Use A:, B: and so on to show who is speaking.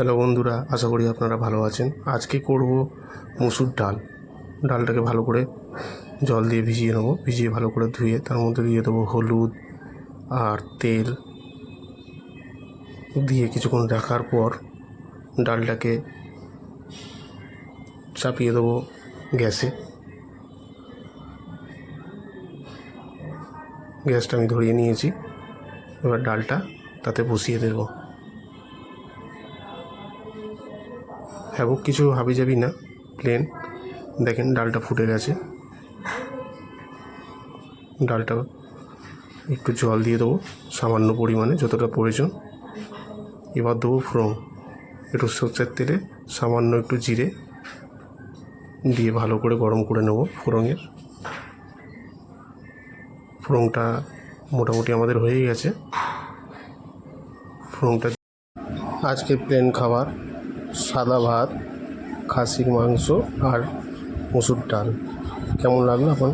A: Hello বন্ধুরা, আশা করি আপনারা ভালো আছেন। আজকে করব মুসুর ডাল। ডালটাকে ভালো করে জল দিয়ে ভিজিয়ে নেব। ভিজিয়ে ভালো করে ধুয়ে তার মধ্যে দিয়ে দেবো হলুদ আর তেল। দিয়ে কিছুক্ষণ রাখার পর ডালটাকে চাপিয়ে দেবো গ্যাসে। গ্যাসটা আমি ধরিয়ে নিয়েছি। এবার ডালটা তাতে বসিয়ে দেবো। হ্যাবক কিছু হাবি যাবি না প্লেন দেখেন, ডালটা ফুটে গেছে। ডালটা একটু জল দিয়ে দেবো, সামান্য পরিমাণে, যতটা প্রয়োজন। এবার দেবো ফোড়ন। একটু সর্ষের তেলে সামান্য একটু জিরে দিয়ে ভালো করে গরম করে নেব ফোড়নের। ফোড়নটা মোটামুটি আমাদের হয়ে গেছে। ফোড়নটা আজকে প্লেন খাবার। সাদা ভাত খাসির মাংস আর মুসুর ডাল। কেমন লাগল এখন